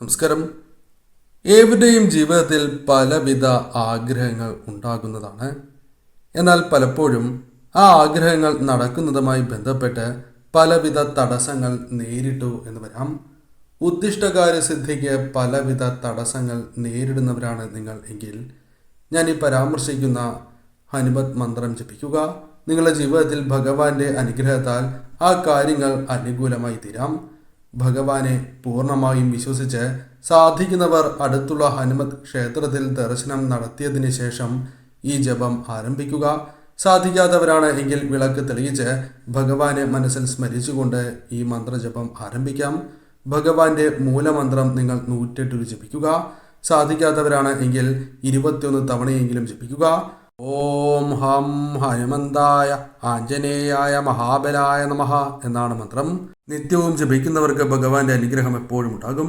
നമസ്കാരം. ഏവരുടെയും ജീവിതത്തിൽ പലവിധ ആഗ്രഹങ്ങൾ ഉണ്ടാകുന്നതാണ്. എന്നാൽ പലപ്പോഴും ആ ആഗ്രഹങ്ങൾ നടക്കുന്നതുമായി ബന്ധപ്പെട്ട് പലവിധ തടസ്സങ്ങൾ നേരിട്ടു എന്ന് വരാം. ഉദ്ദിഷ്ടകാര്യസിദ്ധിക്ക് പലവിധ തടസ്സങ്ങൾ നേരിടുന്നവരാണ് നിങ്ങൾ എങ്കിൽ ഞാൻ ഈ പരാമർശിക്കുന്ന ഹനുമത് മന്ത്രം ജപിക്കുക. നിങ്ങളുടെ ജീവിതത്തിൽ ഭഗവാന്റെ അനുഗ്രഹത്താൽ ആ കാര്യങ്ങൾ അനുകൂലമായി തീരാം. ഭഗവാനെ പൂർണമായും വിശ്വസിച്ച് സാധിക്കുന്നവർ അടുത്തുള്ള ഹനുമത് ക്ഷേത്രത്തിൽ ദർശനം നടത്തിയതിന് ശേഷം ഈ ജപം ആരംഭിക്കുക. സാധിക്കാത്തവരാണ് എങ്കിൽ വിളക്ക് തെളിയിച്ച് ഭഗവാനെ മനസ്സിൽ സ്മരിച്ചുകൊണ്ട് ഈ മന്ത്രജപം ആരംഭിക്കാം. ഭഗവാന്റെ മൂലമന്ത്രം നിങ്ങൾ നൂറ്റെട്ട് ജപിക്കുക. സാധിക്കാത്തവരാണ് എങ്കിൽ ഇരുപത്തിയൊന്ന് തവണയെങ്കിലും ജപിക്കുക. ഓം ഹം ഹനുമന്തായ ആഞ്ജനേയായ മഹാബലായ നമഃ എന്നാണ് മന്ത്രം. നിത്യവും ജപിക്കുന്നവർക്ക് ഭഗവാന്റെ അനുഗ്രഹം എപ്പോഴും ഉണ്ടാകും.